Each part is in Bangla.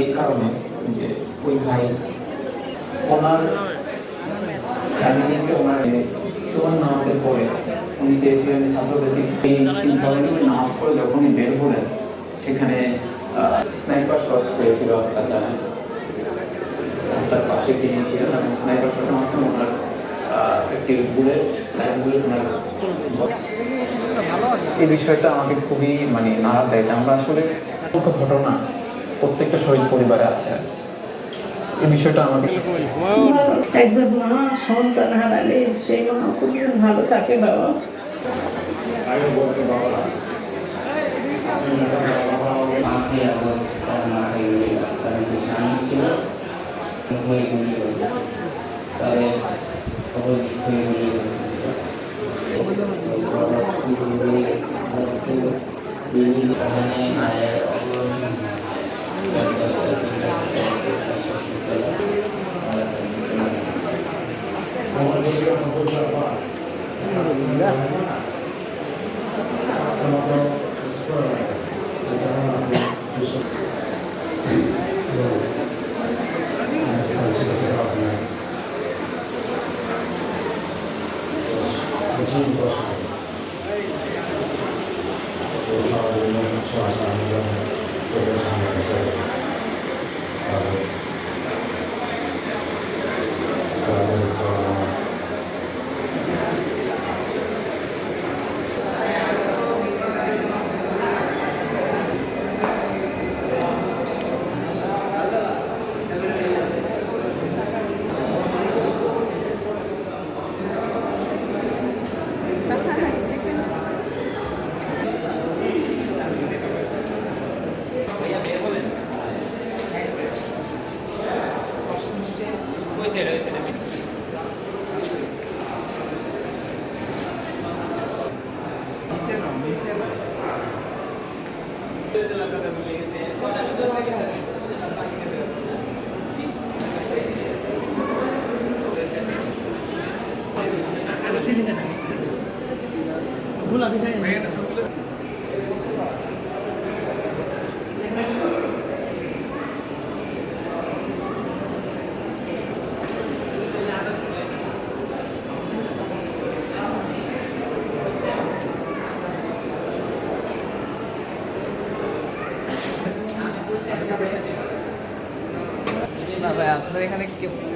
এই কারণে যে ওই ভাই ওনার ফ্যামিলিকে ওনার তোমার পরে উনি চেয়েছিলেন নামাজ পড়ে যখনই বের হলেন, সেখানে স্নাইপার শট হয়েছিল আপনারা জানেন পাশে তিনি ছিলেন এবং স্নাইপার শটের মাধ্যমে ওনার একটি বুলেট বুলেট ওনার এই বিষয়টা আমাকে খুবই মানে নাড়া দেয় যে আমরা আসলে ঘটনা প্রত্যেকটা শহীদ পরিবারে আছে। এই বিষয়টা আমাকে একজন মা সন্তান হারালে সেই মা খুবই ভালো থাকে বাবা। পাঁচই আগস্ট তার তার যে স্বামী ছিল হয়ে গুলি তাদের অপোজিট হয়ে গুলি করেছে মায়ের 我是多少？多少人？多少人？多少？多少？多少？Amen. না ভাই আপনার এখানে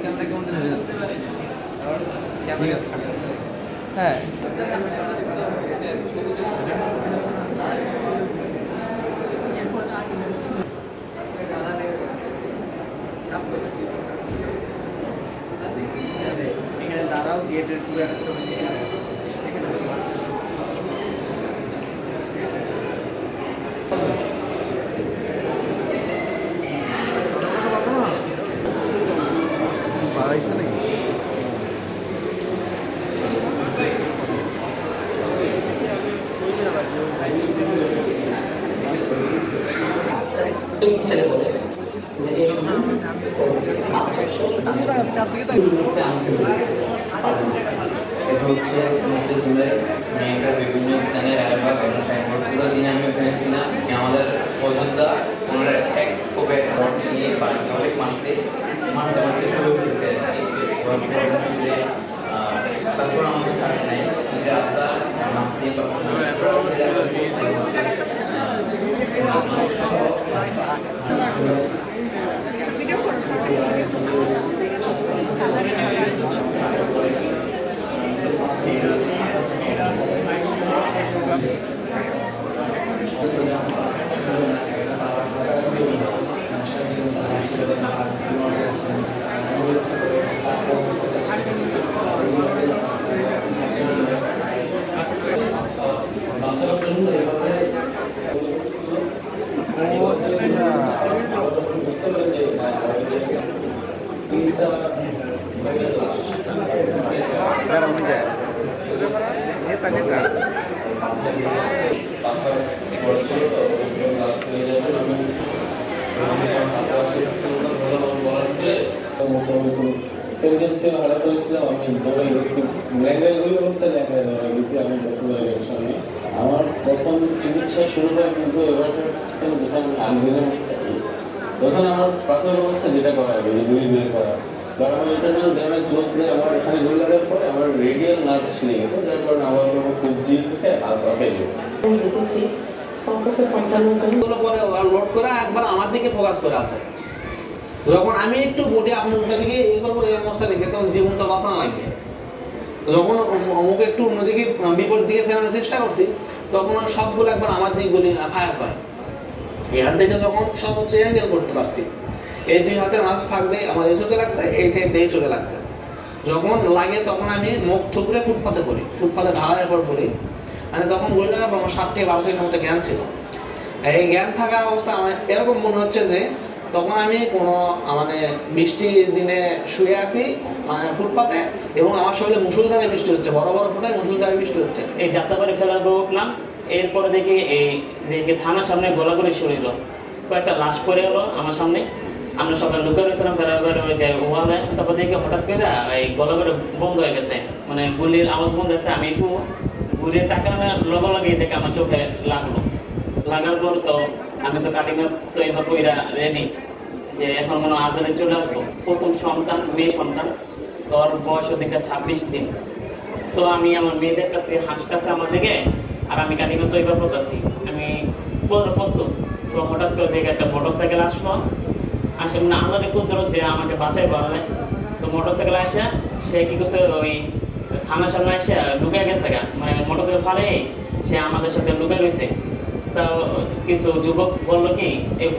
ক্যামেরা কেমন হয়ে যাচ্ছে? হ্যাঁ। দাঁড়াও গেটের পুরো একটা ছেলে বলে। যে এই সময় এটা Yeah. ইন্টেলিজেন্সিয়াল হারা করেছিলাম আমি দৌড়ে গেছি ল্যাঙ্গুয়েজগুলি অবস্থায় ল্যাঙ্গুয়েজ দৌড়ে গেছি আমি পপুলারের সামনে আমার প্রথম চিকিৎসা শুরু হয় কিন্তু এবার যখন আন্দোলন তখন আমার প্রাথমিক অবস্থা যেটা করা হবে যে দুই দুই করা। কারণ আমার এটার জন্য ড্যামেজ চলতে আমার এখানে গুলি লাগার পরে আমার রেডিয়াল নার্ভ ছিঁড়ে গেছে যার কারণে আমার কোনো কবজি থেকে হালকা যাবে আমি দেখেছি অন্তত পঞ্চান্ন জন। গুলো পরে লোড করে একবার আমার দিকে ফোকাস করে আছে। যখন আমি একটু বডি আপনি উল্টা দিকে এ করব এই অবস্থা দেখে তখন জীবনটা বাঁচানো লাগবে। যখন অমু- অমুক একটু অন্যদিকে বিপরীত দিকে ফেরানোর চেষ্টা করছি তখন সবগুলো একবার আমার দিকে গুলি ফায়ার করে। হাত দেখে যখন সব হচ্ছে অ্যাঙ্গেল করতে পারছি। এই দুই হাতের মাঝে ফাঁক দিয়ে আমার এই চোখে লাগছে, এই সাইড দিয়ে চোখে লাগছে। যখন লাগে তখন আমি মুখ থুপড়ে ফুটপাতে পড়ি, ফুটপাতে ঢালার পর পড়ি। মানে তখন পর আমার সাত থেকে বারো সেকেন্ডের মতো জ্ঞান ছিল। এই জ্ঞান থাকা অবস্থা আমার, এরকম মনে হচ্ছে যে তখন আমি কোনো মানে বৃষ্টির দিনে শুয়ে আছি মানে ফুটপাতে, এবং আমার শরীরে মুসুলধারে বৃষ্টি হচ্ছে, বড় বড় ফোটায় মুসুলধারে বৃষ্টি হচ্ছে। এই যাত্রাবাড়ি ফেলার পর উঠলাম, এরপরে দেখি এই, দেখি থানার সামনে গোলাগুলি শুরু হলো। কয়েকটা লাশ পড়ে হলো আমার সামনে। আমরা সকালে লুকে রয়েছিলাম, ফেরার পরে ওই যে ওয়ালে তারপর দেখি হঠাৎ করে, এই গলাগুলো বন্ধ হয়ে গেছে। মানে গুলির আওয়াজ বন্ধ হয়েছে, আমি একটু ঘুরে তাকানো লগে লগে দেখে আমার চোখে লাগল। লাগার পর তো আমি তো কাটিং তো এবার কইরা রেডি যে এখন কোনো আজারে চলে আসব। প্রথম সন্তান, মেয়ে সন্তান তোর বয়স ওদিকে ছাব্বিশ দিন। তো আমি আমার মেয়েদের কাছে হাসতেছে আমার দিকে, আর আমি কালিমা তৈরি করতেছি। আমি পুরো প্রস্তুত। তো হঠাৎ করে দেখে একটা মোটর সাইকেল আসলো আসে মানে আল্লাহর কুদরত যে আমাকে বাঁচাই তো মোটর সাইকেল আসে, সে কি করছে, ওই থানার সামনে এসে গেছে গা মানে মোটর সাইকেল ফালে সে আমাদের সাথে রয়েছে। তা কিছু যুবক বলল কি এই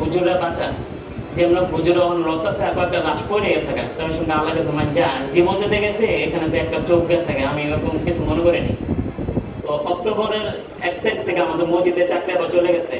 যেমন হুজুর যখন আর লাশ পড়ে গেছে গা আল্লাহ কাছে মানে যা, জীবন দিতে গেছে, এখানে তো একটা চোখ গেছে গা, আমি এরকম কিছু মনে করিনি। তো অক্টোবরের এক তারিখ থেকে আমাদের মসজিদে চাকরি আবার চলে গেছে।